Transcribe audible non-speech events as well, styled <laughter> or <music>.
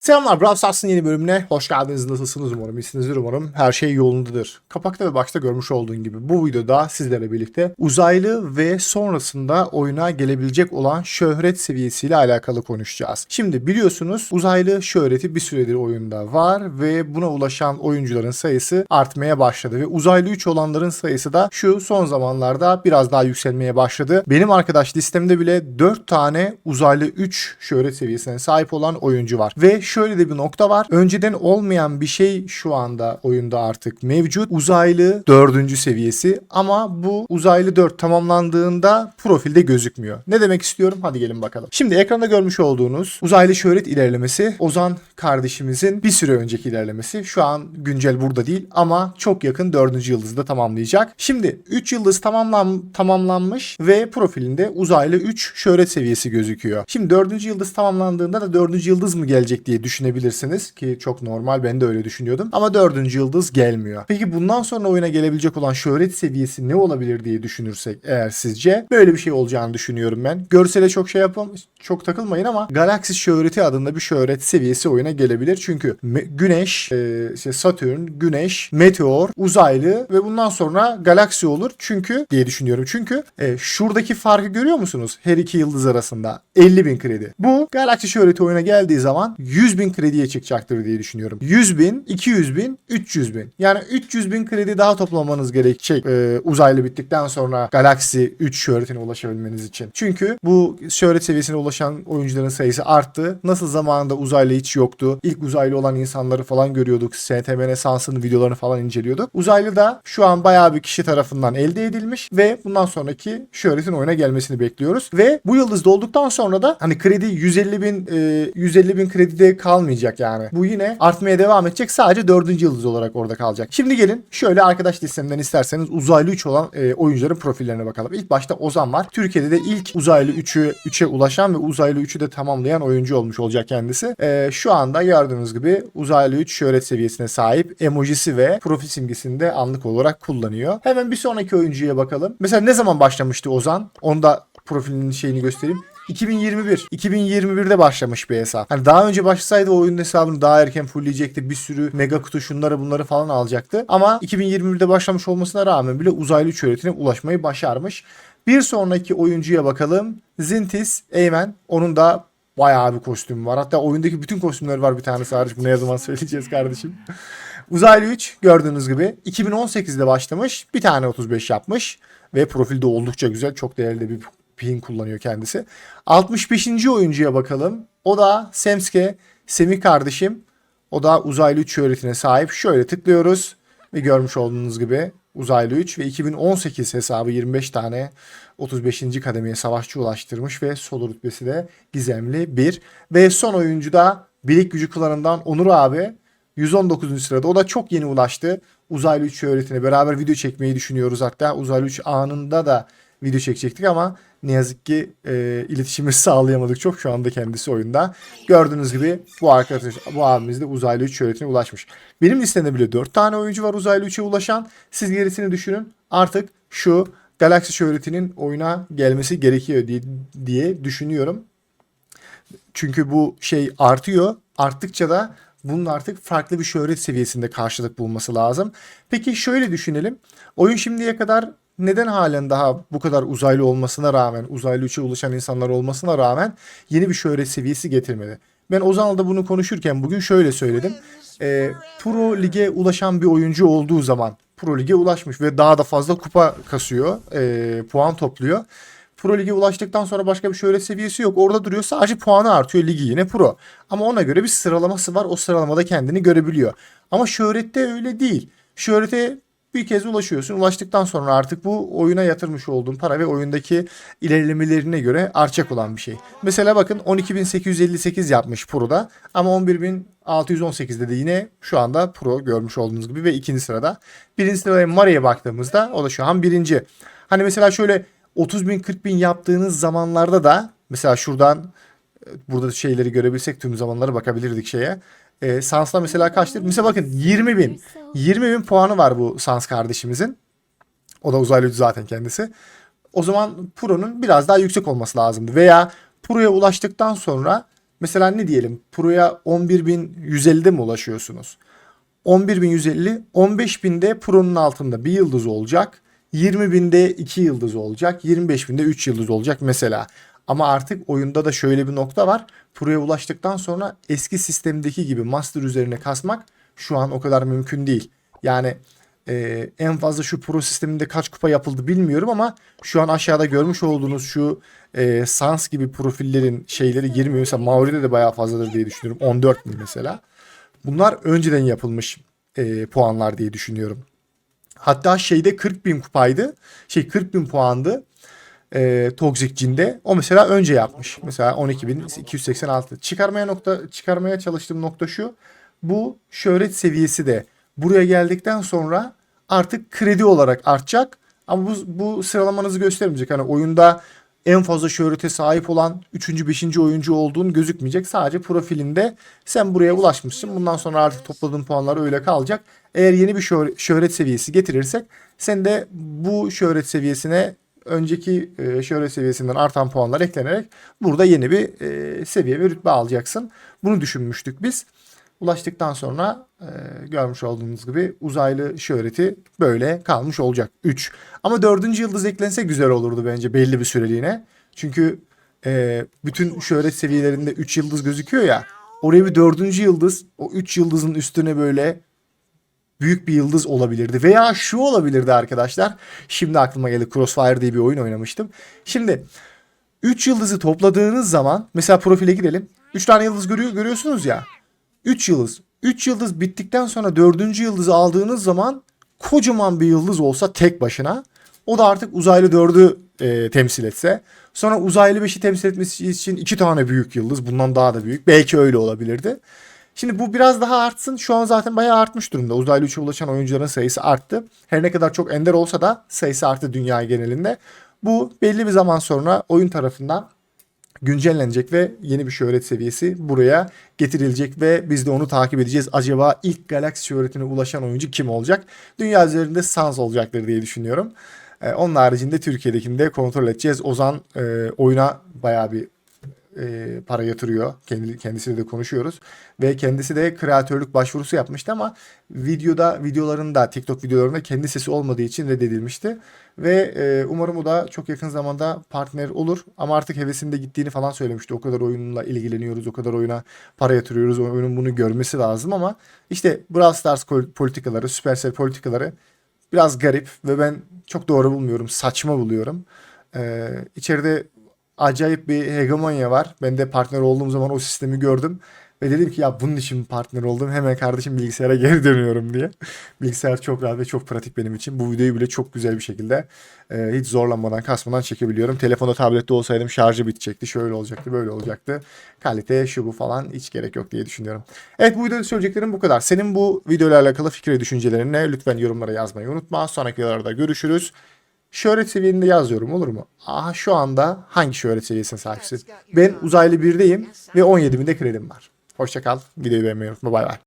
Selamlar Brawl Stars'ın yeni bölümüne hoş geldiniz. Nasılsınız umarım iyisinizdir umarım. Her şey yolundadır. Kapakta ve başta görmüş olduğun gibi bu videoda sizlerle birlikte uzaylı ve sonrasında oyuna gelebilecek olan şöhret seviyesiyle alakalı konuşacağız. Şimdi biliyorsunuz uzaylı şöhreti bir süredir oyunda var ve buna ulaşan oyuncuların sayısı artmaya başladı ve uzaylı 3 olanların sayısı da şu son zamanlarda biraz daha yükselmeye başladı. Benim arkadaş listemde bile 4 tane uzaylı 3 şöhret seviyesine sahip olan oyuncu var ve şöyle de bir nokta var. Önceden olmayan bir şey şu anda oyunda artık mevcut. Uzaylı 4. seviyesi ama bu uzaylı 4 tamamlandığında profilde gözükmüyor. Ne demek istiyorum? Hadi gelin bakalım. Şimdi ekranda görmüş olduğunuz uzaylı şöhret ilerlemesi Ozan kardeşimizin bir süre önceki ilerlemesi. Şu an güncel burada değil ama çok yakın 4. yıldızda tamamlayacak. Şimdi 3 yıldız tamamlan tamamlanmış ve profilinde uzaylı 3 şöhret seviyesi gözüküyor. Şimdi 4. yıldız tamamlandığında da 4. yıldız mı gelecek diye düşünebilirsiniz ki çok normal ben de öyle düşünüyordum. Ama 4. yıldız gelmiyor. Peki bundan sonra oyuna gelebilecek olan şöhret seviyesi ne olabilir diye düşünürsek eğer sizce böyle bir şey olacağını düşünüyorum ben. Görsele çok şey yapalım çok takılmayın ama Galaxy şöhreti adında bir şöhret seviyesi oyuna gelebilir. Çünkü Güneş, e, işte Satürn, Güneş, Meteor, uzaylı ve bundan sonra Galaxy olur. Çünkü diye düşünüyorum. Çünkü e, şuradaki farkı görüyor musunuz? Her iki yıldız arasında 50 bin kredi. Bu Galaxy şöhreti oyuna geldiği zaman 100 bin krediye çıkacaktır diye düşünüyorum. 100 bin, 200 bin, 300 bin. Yani 300 bin kredi daha toplamanız gerekecek e, uzaylı bittikten sonra Galaxy 3 şöhretine ulaşabilmeniz için. Çünkü bu şöhret seviyesine ulaşan oyuncuların sayısı arttı. Nasıl zamanında uzaylı hiç yoktu. İlk uzaylı olan insanları falan görüyorduk. STM Sans'ın videolarını falan inceliyorduk. Uzaylı da şu an bayağı bir kişi tarafından elde edilmiş ve bundan sonraki şöhretin oyuna gelmesini bekliyoruz. Ve bu yıldız dolduktan sonra da hani kredi 150 bin e, 150 bin kredide kalmayacak yani. Bu yine artmaya devam edecek. Sadece 4. yıldız olarak orada kalacak. Şimdi gelin şöyle arkadaş listemden isterseniz uzaylı 3 olan e, oyuncuların profillerine bakalım. İlk başta Ozan var. Türkiye'de de ilk uzaylı 3'ü 3'e ulaşan ve uzaylı 3'ü de tamamlayan oyuncu olmuş olacak kendisi. E, şu anda gördüğünüz gibi uzaylı 3 şöhret seviyesine sahip emojisi ve profil simgesini de anlık olarak kullanıyor. Hemen bir sonraki oyuncuya bakalım. Mesela ne zaman başlamıştı Ozan? Onu da profilinin şeyini göstereyim. 2021. 2021'de başlamış bir hesap. Hani daha önce başlasaydı o oyunun hesabını daha erken fullleyecekti. Bir sürü mega kutu şunları bunları falan alacaktı. Ama 2021'de başlamış olmasına rağmen bile uzaylı şöhretine ulaşmayı başarmış. Bir sonraki oyuncuya bakalım. Zintis Eymen. Onun da bayağı bir kostüm var. Hatta oyundaki bütün kostümler var bir tanesi hariç. Bunu ne zaman söyleyeceğiz kardeşim. Uzaylı 3 gördüğünüz gibi 2018'de başlamış. Bir tane 35 yapmış. Ve profilde oldukça güzel. Çok değerli bir pin kullanıyor kendisi. 65. oyuncuya bakalım. O da Semske. Semih kardeşim. O da uzaylı 3 şöhretine sahip. Şöyle tıklıyoruz. Ve görmüş olduğunuz gibi uzaylı 3 ve 2018 hesabı 25 tane 35. kademeye savaşçı ulaştırmış ve solo rütbesi de gizemli 1. Ve son oyuncu da Bilik Gücü klanından Onur abi 119. sırada. O da çok yeni ulaştı. Uzaylı 3 şöhretine beraber video çekmeyi düşünüyoruz. Hatta Uzaylı 3 anında da video çekecektik ama ne yazık ki e, iletişimi <laughs> sağlayamadık çok. Şu anda kendisi oyunda. Gördüğünüz gibi bu arkadaş, bu abimiz de uzaylı 3 şöhretine ulaşmış. Benim listemde bile 4 tane oyuncu var uzaylı 3'e ulaşan. Siz gerisini düşünün. Artık şu Galaxy şöhretinin oyuna gelmesi gerekiyor diye, diye düşünüyorum. Çünkü bu şey artıyor. Arttıkça da bunun artık farklı bir şöhret seviyesinde karşılık bulması lazım. Peki şöyle düşünelim. Oyun şimdiye kadar neden halen daha bu kadar uzaylı olmasına rağmen, uzaylı 3'e ulaşan insanlar olmasına rağmen yeni bir şöhret seviyesi getirmedi? Ben Ozan'la bunu konuşurken bugün şöyle söyledim. Ee, Pro Lig'e ulaşan bir oyuncu olduğu zaman Pro Lig'e ulaşmış ve daha da fazla kupa kasıyor, e, puan topluyor. Pro Lig'e ulaştıktan sonra başka bir şöhret seviyesi yok. Orada duruyor sadece puanı artıyor ligi yine pro. Ama ona göre bir sıralaması var. O sıralamada kendini görebiliyor. Ama şöhrette öyle değil. Şöhrete bir kez ulaşıyorsun. Ulaştıktan sonra artık bu oyuna yatırmış olduğun para ve oyundaki ilerlemelerine göre artacak olan bir şey. Mesela bakın 12.858 yapmış Pro'da ama 11.618'de de yine şu anda Pro görmüş olduğunuz gibi ve ikinci sırada. Birinci sırada Maria'ya baktığımızda o da şu an birinci. Hani mesela şöyle 30 bin 40 bin yaptığınız zamanlarda da mesela şuradan e, burada şeyleri görebilsek tüm zamanlara bakabilirdik şeye. E, Sans'la mesela kaçtır? Mesela bakın 20 bin. 20 bin puanı var bu Sans kardeşimizin. O da uzaylı zaten kendisi. O zaman Pro'nun biraz daha yüksek olması lazımdı. Veya Pro'ya ulaştıktan sonra Mesela ne diyelim Pro'ya 11.150'de mi ulaşıyorsunuz? 11.150, 15.000'de Pro'nun altında bir yıldız olacak. 20.000'de 2 yıldız olacak. 25.000'de 3 yıldız olacak mesela. Ama artık oyunda da şöyle bir nokta var. Pro'ya ulaştıktan sonra eski sistemdeki gibi master üzerine kasmak şu an o kadar mümkün değil. Yani e, en fazla şu Pro sisteminde kaç kupa yapıldı bilmiyorum ama şu an aşağıda görmüş olduğunuz şu e, Sans gibi profillerin şeyleri girmiyor. Mesela Maori'de de bayağı fazladır diye düşünüyorum. 14 bin mesela. Bunlar önceden yapılmış e, puanlar diye düşünüyorum. Hatta şeyde 40 bin kupaydı. Şey 40 bin puandı. E, Toxic Cin'de. O mesela önce yapmış. Mesela 12.286. Çıkarmaya nokta çıkarmaya çalıştığım nokta şu. Bu şöhret seviyesi de buraya geldikten sonra artık kredi olarak artacak. Ama bu, bu sıralamanızı göstermeyecek. Hani oyunda en fazla şöhrete sahip olan 3. 5. oyuncu olduğun gözükmeyecek. Sadece profilinde sen buraya ulaşmışsın. Bundan sonra artık topladığın puanlar öyle kalacak. Eğer yeni bir şöhre- şöhret seviyesi getirirsek sen de bu şöhret seviyesine önceki e, şöhret seviyesinden artan puanlar eklenerek burada yeni bir e, seviye ve rütbe alacaksın. Bunu düşünmüştük biz. Ulaştıktan sonra e, görmüş olduğunuz gibi uzaylı şöhreti böyle kalmış olacak. 3. Ama dördüncü yıldız eklense güzel olurdu bence belli bir süreliğine. Çünkü e, bütün şöhret seviyelerinde 3 yıldız gözüküyor ya. Oraya bir dördüncü yıldız o 3 yıldızın üstüne böyle büyük bir yıldız olabilirdi. Veya şu olabilirdi arkadaşlar. Şimdi aklıma geldi Crossfire diye bir oyun oynamıştım. Şimdi 3 yıldızı topladığınız zaman mesela profile girelim. 3 tane yıldız görüyor, görüyorsunuz ya. 3 yıldız. 3 yıldız bittikten sonra 4. yıldızı aldığınız zaman kocaman bir yıldız olsa tek başına o da artık uzaylı 4'ü e, temsil etse. Sonra uzaylı 5'i temsil etmesi için 2 tane büyük yıldız. Bundan daha da büyük. Belki öyle olabilirdi. Şimdi bu biraz daha artsın. Şu an zaten bayağı artmış durumda. Uzaylı 3'e ulaşan oyuncuların sayısı arttı. Her ne kadar çok ender olsa da sayısı arttı dünya genelinde. Bu belli bir zaman sonra oyun tarafından güncellenecek ve yeni bir şöhret seviyesi buraya getirilecek ve biz de onu takip edeceğiz. Acaba ilk galaksi şöhretine ulaşan oyuncu kim olacak? Dünya üzerinde Sans olacaktır diye düşünüyorum. Ee, onun haricinde Türkiye'dekini de kontrol edeceğiz. Ozan e, oyuna bayağı bir e, para yatırıyor. Kendi, kendisiyle de konuşuyoruz. Ve kendisi de kreatörlük başvurusu yapmıştı ama videoda videolarında TikTok videolarında kendi sesi olmadığı için reddedilmişti. Ve e, umarım o da çok yakın zamanda partner olur. Ama artık hevesinde gittiğini falan söylemişti. O kadar oyunla ilgileniyoruz, o kadar oyuna para yatırıyoruz. Oyunun bunu görmesi lazım ama işte Brawl Stars politikaları, Supercell politikaları biraz garip ve ben çok doğru bulmuyorum. Saçma buluyorum. Ee, içeride acayip bir hegemonya var. Ben de partner olduğum zaman o sistemi gördüm. Ve dedim ki ya bunun için partner oldum. Hemen kardeşim bilgisayara <laughs> geri dönüyorum diye. Bilgisayar çok rahat ve çok pratik benim için. Bu videoyu bile çok güzel bir şekilde e, hiç zorlanmadan kasmadan çekebiliyorum. Telefonda tablette olsaydım şarjı bitecekti. Şöyle olacaktı böyle olacaktı. Kalite şu bu falan hiç gerek yok diye düşünüyorum. Evet bu videoda söyleyeceklerim bu kadar. Senin bu videoyla alakalı fikir ve düşüncelerini lütfen yorumlara yazmayı unutma. Sonraki videolarda görüşürüz. Şöhret seviyende yazıyorum olur mu? Aha şu anda hangi şöhret seviyesine sahipsin? Ben uzaylı birdeyim ve 17 binde kredim var. Hoşça kal. Videoyu beğenmeyi unutma. Bay bay.